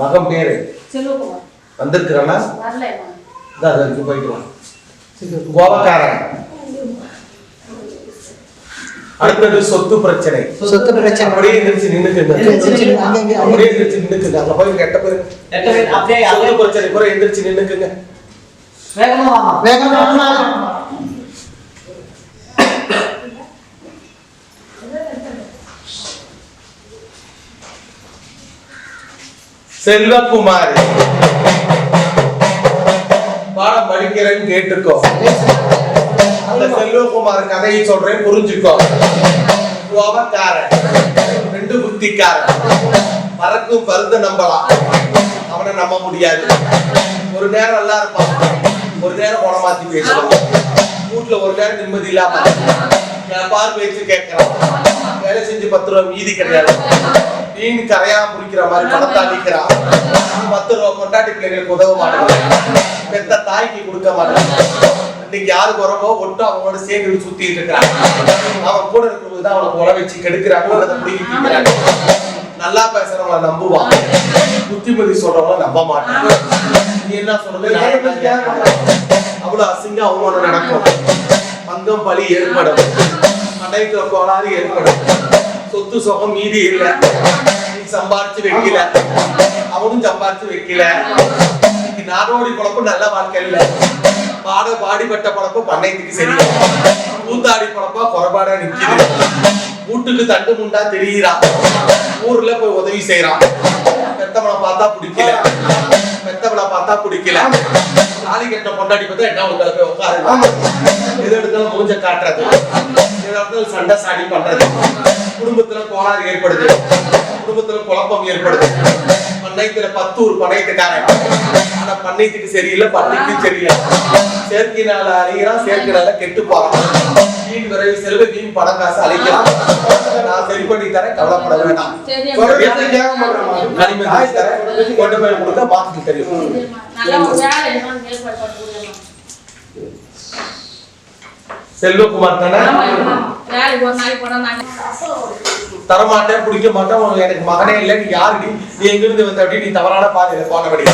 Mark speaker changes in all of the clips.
Speaker 1: மகன் பேரு? வந்திருக்கிறானா இதான் போயிட்டு கோபக்காரன். அடுத்தது சொத்து பிரச்சனை.
Speaker 2: சொத்து பிரச்சனை.
Speaker 1: அப்படியே எந்திரிச்சு நின்னுக்குங்க அப்படியே எந்திரிச்சு நின்னுக்குங்க அங்க போய் கெட்ட பேரு.
Speaker 3: எட்ட பேர். அப்படியே
Speaker 1: சொத்து பிரச்சனை. கூட எந்திரிச்சு நின்னுக்குங்க
Speaker 3: வேகமா
Speaker 2: வேகமா
Speaker 1: செல்வகுமார். பாடம் படிக்கிறேன்னு கேட்டுக்கோ. அந்த செல்வகுமார் கதையை சொல்றேன் புரிஞ்சுக்கோ. கோபக்காரன் ரெண்டு புத்திக்காரன். பறக்கும் பருந்து நம்பலாம். அவனை நம்ப முடியாது. ஒரு நேரம் நல்லா இருப்பான். ஒரு நேரம் குணமாத்தி பேசுவான். வீட்டுல ஒரு நேரம் நிம்மதி இல்லாம பார் பேச்சு கேட்கறான். வேலை செஞ்சு பத்து ரூபா மீதி கிடையாது. மீன் கரையாம பிடிக்கிற மாதிரி பணத்தை அடிக்கிறான் பத்து ரூபா கொண்டாட்டி பிள்ளைகளுக்கு உதவ மாட்டேங்கிறான் பெத்த தாய்க்கு கொடுக்க மாட்டேங்கிறான் இன்னைக்கு யாருக்கு உறவோ ஒட்டு அவங்களோட சேர்ந்து சுத்திட்டு இருக்கிறான் அவன் கூட இருக்கும்போது தான் அவனுக்கு உழ வச்சு கெடுக்கிறாங்க. அதை பிடிக்கிறாங்க நல்லா பேசுறவங்கள நம்புவான் புத்திமதி சொல்றவங்கள நம்ப மாட்டாங்க நீ என்ன சொல்றது என்ன அவ்வளவு அசிங்க அவமானம் நடக்கும். பங்கம் பலி ஏற்படும். மனைவிக்குள்ள கோளாறு ஏற்படும். சொத்து சுகம் மீதி இல்ல. நீ சம்பாரிச்சு வைக்கல. அவனும் சம்பாரிச்சு வைக்கல. இன்னைக்கு நாடோடி குழப்பம் நல்ல வாழ்க்கை இல்ல. பாட பாடிப்பட்ட குழப்பம் பண்ணையத்துக்கு சரி. கூத்தாடி குழப்பம் குறைபாடா நிக்குது. வீட்டுக்கு தண்டு முண்டா தெரியுறான். ஊர்ல போய் உதவி செய்யறான் பெத்தவனை பார்த்தா பிடிக்கல. பெத்தவனை பார்த்தா பிடிக்கல. தாலி கட்ட கொண்டாடி பார்த்தா என்ன உங்களை போய் உட்காரு எது எடுத்தாலும் மூஞ்ச காட்டுறது. எடுத்தாலும் சண்டை சாடி பண்றது. குடும்பத்துல கோளாறு ஏற்படுது. குடும்பத்துல குழப்பம் ஏற்படுது. பண்ணையத்துல பத்து ஒரு பண்ணையத்துக்காரன். ஆனா பண்ணையத்துக்கு சரியில்லை பண்ணைக்கும் சரியில்லை. செயற்கையினால அழிகிறான் செயற்கையினால கெட்டு போறான் வீண் விரைவு செல்வ வீண் பணம் காசு அழிக்கிறான் நான் சரி பண்ணி தரேன் கவலைப்பட வேண்டாம். தரேன் கொண்டு போய் கொடுக்க பார்த்துட்டு தெரியும்
Speaker 4: நல்லா ஒரு வேலை என்னன்னு ஏற்பாடு பண்ணி கொடுங்க.
Speaker 1: செல்வகுமார் தானே? தரமாட்டேன் பிடிக்க மாட்டேன் எனக்கு மகனே இல்லை நீ யாருடி? நீ எங்கிருந்து வந்த அப்படி நீ தவறான பாதையில போனபடி.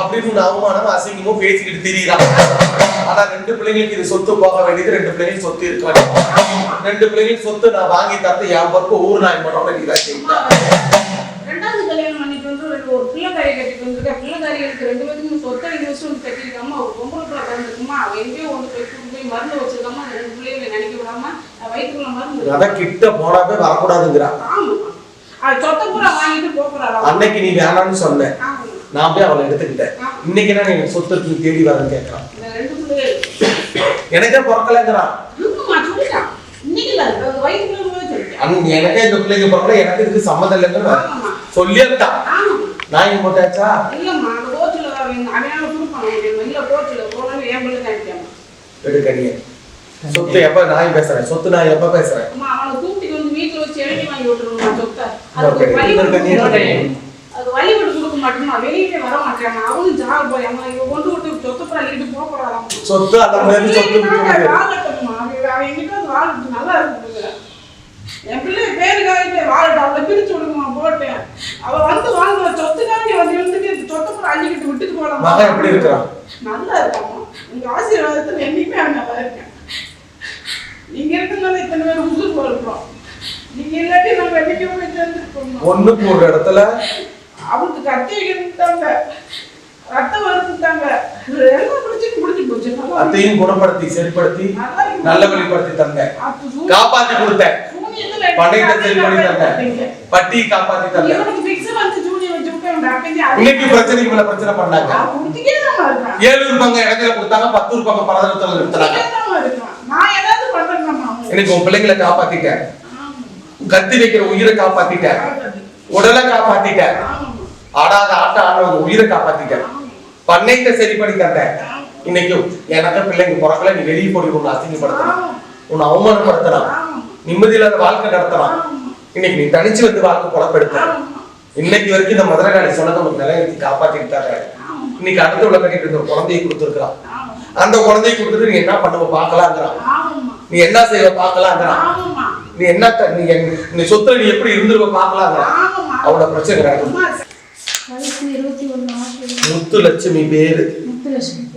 Speaker 1: அப்படின்னு அவமானம் அசிங்கமும் பேசிக்கிட்டு திரியறான். ஆனா ரெண்டு பிள்ளைங்களுக்கு இது சொத்து போக வேண்டியது ரெண்டு பிள்ளைங்களுக்கு சொத்து இருக்க வேண்டியது. ரெண்டு பிள்ளைங்களுக்கு சொத்து நான் வாங்கி தரது என் பொறுப்பு ஊர் நாய் பண்ணோட நீ தான் செய்யணும்
Speaker 4: ரெண்டாவது கல்யாணம் பண்ணிட்டு வந்து ரெண்டு ஒரு பிள்ளைக்காரி கட்டிட்டு வந்திருக்கேன் பிள்ளைக்காரிகளுக்கு ரெண்டு பேருக்கும் சொத்தை எழுதி வச்சு வந்து கட்டிருக்காம ஒரு பொம்பளை பிள்ளை பிறந்திருக்குமா அவ எங்கேயோ ஒன்று போய் கூட்டு போய் மருந்து வச்சிருக்காம அந்த ரெண்டு பிள்ளைகளை நினைக்க விடாம அவ வயிற்றுக்குள்ள மருந்து இருக்கு.
Speaker 1: அதான் கிட்ட போனாவே
Speaker 4: சொத்தை பூரா வாங்கிட்டு போக்குறாரு
Speaker 1: அன்னைக்கு நீ வேணாம்னு சொன்ன. நான் போய் அவளை எடுத்துக்கிட்டேன். இன்னைக்கு என்ன நீ சொத்து தேடி வரேன்னு கேட்கறான் எனக்கே பிறக்கலைங்கிறான் எனக்கே இந்த பிள்ளைங்க பிறக்கல எனக்கு இதுக்கு சம்மதம்
Speaker 4: ஆமாம்மா.
Speaker 1: சொல்லியிருக்கான் நான் இங்க போட்டாச்சா?
Speaker 4: இல்லம்மா கோச்சில் போனாலும் என் பிள்ளை தான்
Speaker 1: எடுக்கணிய சொத்து எப்ப நான் பேசுறேன்? சொத்து நான் எப்ப பேசுறேன்?
Speaker 4: அவனை. அது வழி விட்டு கொடுக்க மாட்டேமா வெளியே வர மாட்டேன் அவனும் ஜாக போய் அம்மா இவன் கொண்டு விட்டு சொத்தை பூரா இட்டு போக போறாராம்
Speaker 1: சொத்து அந்த மாதிரி சொத்து
Speaker 4: அவன் நல்லா இருக்கு என் பிள்ளை பேருக்காக வாழட்டும் அவளை பிரிச்சு விடுமா போட்டேன். அவ வந்து வாங்குற சொத்துக்காண்டி வந்து இருந்துட்டு சொத்தை பூரா அள்ளிக்கிட்டு விட்டுட்டு போலாம்
Speaker 1: மகன் எப்படி இருக்கிறான்
Speaker 4: நல்லா இருக்காமா உங்க ஆசீர்வாதத்துல என்னைக்குமே அவன் நல்லா இருக்கேன். நீங்க இருக்கிறதுனால இத்தனை பேர் உசுர் போயிருக்கிறோம் நீங்க இல்லாட்டி நம்ம என்னைக்கு போய் சேர்ந்துருக்கோம்
Speaker 1: ஒண்ணுக்கு ஒரு இடத்துல?
Speaker 4: அவனுக்கு கத்தி வைக்கிட்டாங்க ரத்தம் வருத்தாங்க எல்லா பிரச்சனையும் முடிஞ்சு போச்சு.
Speaker 1: அத்தையும் குணப்படுத்தி சரிப்படுத்தி
Speaker 4: நல்லா அப்ப சூ-
Speaker 1: காப்பாத்தி கொடுத்தேன். பண்டையத்தை சரி பண்ணி
Speaker 4: பார்த்தீங்க.
Speaker 1: பட்டி காப்பாத்தி
Speaker 4: அது-
Speaker 1: இன்னைக்கு பிரச்சனைக்கு மேல பிரச்சனை பண்ணாங்க. ஏழு ரூபாங்க இடத்துல கொடுத்தாங்க பத்து ரூபாங்க பலதரத்துல நிறுத்தினாங்க இன்னைக்கு உன் பிள்ளைங்களை காப்பாத்திட்டேன்
Speaker 4: ஆமா.
Speaker 1: கத்தி வைக்கிற உயிரை உடலை காப்பாத்திட்டேன்
Speaker 4: ஆமா.
Speaker 1: ஆடாத ஆட்ட ஆடுறவங்க உயிரை காப்பாத்திட்டேன் பண்ணைத்த சரி பண்ணி தந்தேன் இன்னைக்கு எனக்கு பிள்ளைங்க பிறக்கல நீ வெளியே போய் உன்னை அசிங்கப்படுத்தலாம் உன்னை அவமானப்படுத்தலாம் நிம்மதி இல்லாத வாழ்க்கை நடத்தலாம். இன்னைக்கு நீ தனிச்சு வந்து வாழ்க்கை குழப்பெடுத்த இன்னைக்கு வரைக்கும் இந்த மதுரகாளி சொன்னதை நமக்கு நிலையத்தை காப்பாத்திட்டு தாங்க இன்னைக்கு அடுத்த உள்ள கட்டிட்டு இருந்த ஒரு குழந்தையை கொடுத்துருக்கான் அந்த குழந்தையை கொடுத்துட்டு நீ என்ன பண்ணுவ பார்க்கலாங்கிறான்.
Speaker 4: ஆமாம்மா.
Speaker 1: நீ என்ன செய்வ பார்க்கலாங்கிறான்.
Speaker 4: ஆமாம்மா.
Speaker 1: நீ என்ன நீ என்- நீ சொத்துல நீ எப்படி இருந்துருவ பார்க்கலாங்கிறான்.
Speaker 4: ஆமாம்மா.
Speaker 1: அவ்வளவு பிரச்சனை கிடையாது
Speaker 4: அம்மா,
Speaker 1: முத்துலட்சுமி பேரு.
Speaker 4: முத்துலட்சுமி பேர்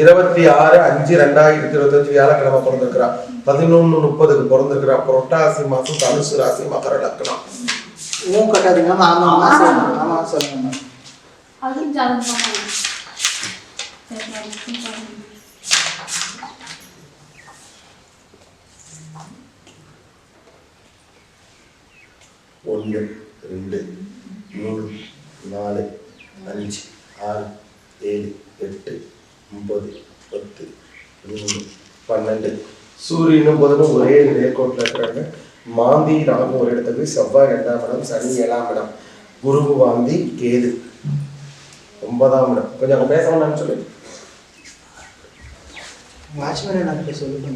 Speaker 1: இருபத்தி ஆறு அஞ்சு ரெண்டாயிரத்தி இருபத்தஞ்சு வியாழக்கிழமை பிறந்திருக்கிறா. பதினொன்னு முப்பதுக்கு பிறந்திருக்கிறா. புரட்டாசி மாசம் தனுசு ராசி மகர லக்னம்.
Speaker 2: கட்டாதீங்க. சொல்லுங்க ஆமா
Speaker 4: சரி, சரி.
Speaker 1: ஒன்று ரெண்டு மூணு நாலு அஞ்சு ஆறு ஏழு எட்டு ஒன்பது பத்து பதினொன்று பன்னெண்டு. சூரியனும் புதனும் ஒரே நேர்கோட்டில் இருக்கிறாங்க. மாந்தி ராகு ஒரு இடத்துக்கு செவ்வாய் ரெண்டாம் இடம் சனி ஏழாம் இடம். குருவு வாந்தி கேது. ஒன்பதாம் இடம். கொஞ்சம் அங்கே பேச வேண்டாம்னு சொல்லு.
Speaker 2: வாட்ச்மேன் எனக்கு சொல்லுங்க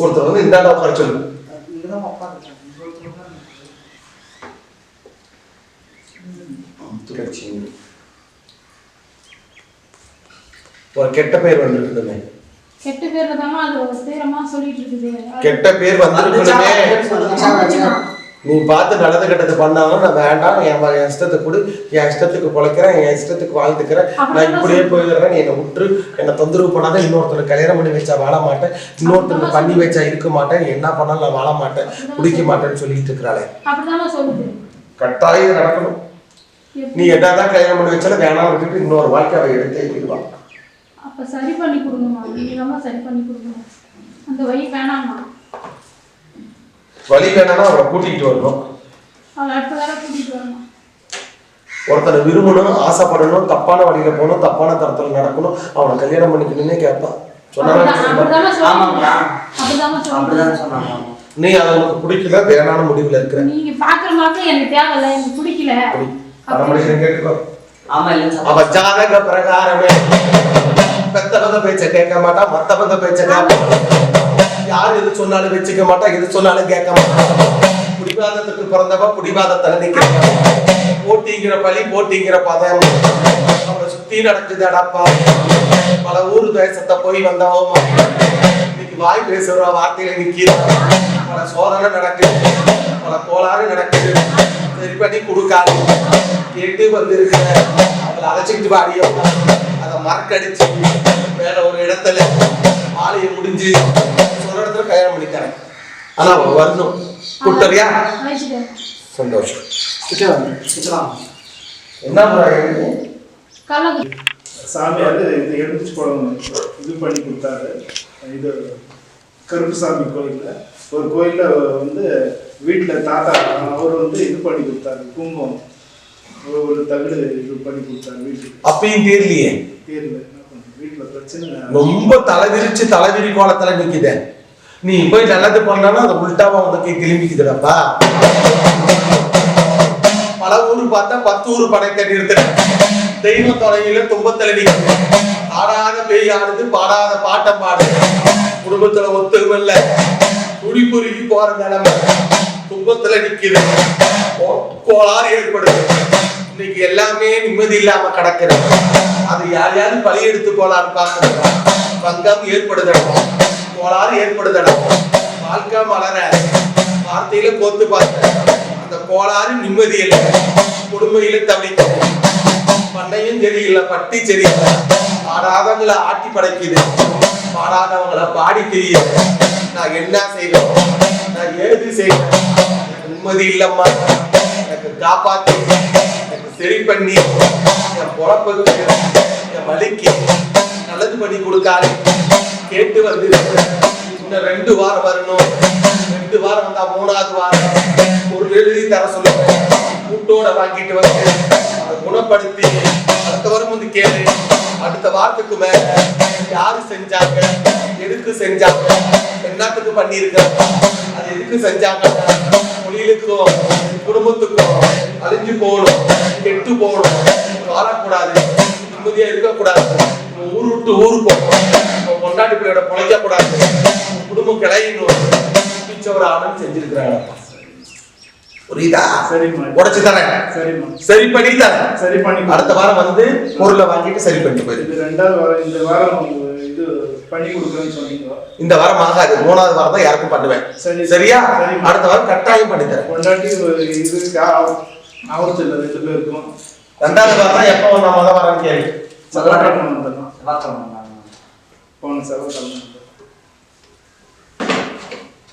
Speaker 1: ஒருத்தர் வந்து இந்தாண்ட உட்கார சொல்லு.
Speaker 2: இங்கதான் உட்காந்துருக்காங்க
Speaker 1: முத்துலட்சுமி ஒரு கெட்ட பேர் வந்துருக்குதுமே.
Speaker 4: கெட்ட பேர்ல தாங்க அது சொல்லிட்டு இருக்குது
Speaker 1: கெட்ட பேர் நீ பார்த்து நல்லது கெட்டது பண்ணாலும் நான் வேண்டாம் என் என் இஷ்டத்துக்கு கொடு என் இஷ்டத்துக்கு பொழைக்கிறேன் என் இஷ்டத்துக்கு வாழ்ந்துக்கிறேன் நான் இப்படியே போயிடுறேன் நீ என்னை விட்டுரு என்னை தொந்தரவு பண்ணாத இன்னொருத்தருக்கு கல்யாணம் பண்ணி வச்சா வாழ மாட்டேன் இன்னொருத்தருக்கு பண்ணி வச்சா இருக்க மாட்டேன் நீ என்ன பண்ணாலும் நான் வாழ மாட்டேன் குடிக்க மாட்டேன்னு சொல்லிட்டு இருக்கிறாளே. கட்டாயம் நடக்கணும். நீ என்னதான் கல்யாணம் பண்ணி வச்சாலும் வேணாம் விட்டுட்டு இன்னொரு வாழ்க்கை அவ எடுத்தே தீருவான்
Speaker 4: அப்ப சரி பண்ணி கொடுங்கம்மா. நீங்க தான் சரி பண்ணி கொடுக்கணும். அந்த வழி வேணாம்மா.
Speaker 1: வழி வேணாம்னா அவளை கூட்டிகிட்டு வரணும்.
Speaker 4: அவளை அடுத்த தடவை கூட்டிட்டு வரணும்.
Speaker 1: ஒருத்தனை விரும்பணும் ஆசைப்படணும் தப்பான வழியில போகணும் தப்பான தரத்துல நடக்கணும் அவனை கல்யாணம் பண்ணிக்கணும்னே
Speaker 3: ஆமா.
Speaker 1: நீ அது உனக்கு பிடிக்கல வேணான முடிவுல இருக்கிற.
Speaker 4: நீங்க பாக்குற மாதிரி எனக்கு தேவையில்ல எனக்கு பிடிக்கல.
Speaker 1: அரைமணிக்கு கேட்டுக்கோ அவ. ஜாதக பிரகாரமே பெத்தவங்க பேச்ச கேட்க மாட்டா மத்தவங்க பேச்ச கேட்க யார் எது சொன்னாலும் வச்சுக்க மாட்டா எது சொன்னாலும் கேட்க மாட்டா புடிவாதத்துக்கு பிறந்தவ புடிவாதத்துல நிக்கிறவ போட்டிங்கிற பழி போட்டிங்கிற பதம் அவளை சுத்தி நடக்குதுடாப்பா பல ஊர் தேசத்தை போய் வந்தவமா இன்னைக்கு வாய் பேசுற வார்த்தையில நிக்கிற பல சோதனை நடக்குது பல கோளாறு நடக்குது சரி பண்ணி கொடுக்காது. கேட்டு வந்திருக்கிற அவளை அழைச்சிக்கிட்டு வாடியோ அதை மறக்கடிச்சு வேற ஒரு இடத்துல மாலையை முடிஞ்சு ஒரு இடத்துல கல்யாணம் பண்ணித்தரேன் ஆனா வரணும். கூட்டறியா சந்தோஷம்.
Speaker 2: வந்து.
Speaker 1: என்ன
Speaker 4: கலந்து
Speaker 5: சாமியார் இது எடுத்து போடணும் இது பண்ணி கொடுத்தாரு. இது கருப்புசாமி கோயிலில். ஒரு கோயிலில் வந்து வீட்டில் தாத்தா அவர் வந்து இது பண்ணி கொடுத்தாரு கும்பம் ஒரு- தகடு இது பண்ணி கொடுத்தாரு வீட்டுக்கு.
Speaker 1: அப்பயும் தீரலையே
Speaker 5: தேர்ல வீட்டில் பிரச்சனை
Speaker 1: ரொம்ப தலைவிரிச்சு தலைவிரி கோலத்துல நிக்குதே. நீ போய் நல்லது பண்ணாலும் அது உள்டாவா உனக்கு திரும்பிக்குதுடப்பா. பல ஊரு பார்த்தா பத்து ஊர் படை தட்டி எடுத்துட்ட தெய்வ தொலைவில துன்பத்துல நிக்குது. ஆடாத பேய் ஆடுது பாடாத பாட்டம் பாடுது. குடும்பத்துல குடி குடிபுருகி போற நிலைமை. துன்பத்துல நிக்குது கோளாறு ஏற்படுது இன்னைக்கு எல்லாமே நிம்மதி இல்லாம கிடக்கிறது. அது யாரையாவது பழி எடுத்து போலான்னு பாக்குறது பங்கம் ஏற்படுதடா கோளாறு ஏற்படுதடா வாழ்க்கை மலர வார்த்தையில கோத்து பார்த்த. அந்த கோளாறு நிம்மதி இல்லை. கொடுமையில தவிக்கும். பண்ணையும் சரியில்லை பட்டி சரியில்லை. பாடாதவங்களை ஆட்டி படைக்குது. பாடாதவங்களை பாடி தெரியுது. நான் என்ன செய்வேன் நான் ஏது செய்வேன் எனக்கு நிம்மதி இல்லம்மா. எனக்கு காப்பாத்தி. எனக்கு சரி பண்ணி. என் பொழப்புக்கு என் வலிக்கு நல்லது பண்ணி கொடுக்காது. கேட்டு வந்து இன்னும் ரெண்டு வாரம் வரணும். ரெண்டு வாரம் வந்தா மூணாவது வாரம். ஒரு எழுதி தர சொல்லுவேன் கூட்டோட வாங்கிட்டு வந்து அதை குணப்படுத்தி அடுத்த வாரம் வந்து கேளு. அடுத்த வாரத்துக்கு மேல யாரு செஞ்சாங்க? எதுக்கு செஞ்சாங்க? என்னத்துக்கு பண்ணியிருக்காங்க அது எதுக்கு செஞ்சாங்க? தொழிலுக்கோ குடும்பத்துக்கோ அழிஞ்சு போகணும் கெட்டு போகணும் வாழக்கூடாது நிம்மதியா இருக்கக்கூடாது. ஊர் விட்டு ஊர் போகணும். உன் பிள்ளையோட பிழைக்கக்கூடாது. குடும்பம் கிளையணும் பிச்சவர் ஆனந்த் செஞ்சிருக்கிறாங்க. புரியுதா? உடைச்சு தரேன்.
Speaker 5: சரிம்மா
Speaker 1: சரி பண்ணி தரேன்.
Speaker 5: சரி பண்ணி
Speaker 1: அடுத்த வாரம் வந்து பொருளை வாங்கிட்டு சரி பண்ணிட்டு போயிரு.
Speaker 5: ரெண்டாவது வாரம் இந்த வாரம் இது பண்ணி கொடுக்குறேன்னு சொன்னீங்க.
Speaker 1: இந்த வாரம் ஆகாது. மூணாவது வாரம் தான் யாருக்கும் பண்ணுவேன்.
Speaker 5: சரி.
Speaker 1: சரியா. அடுத்த வாரம் கட்டாயம் பண்ணி தரேன்.
Speaker 5: பொண்டாட்டி ஒரு இது அவருக்கு இல்லை ரெண்டு பேருக்கும்.
Speaker 1: ரெண்டாவது வாரம் எப்போ வந்தா முத வாரம் கேள்வி
Speaker 6: வந்தாங்க.
Speaker 5: போன செவ்வாய்க்கிழமை.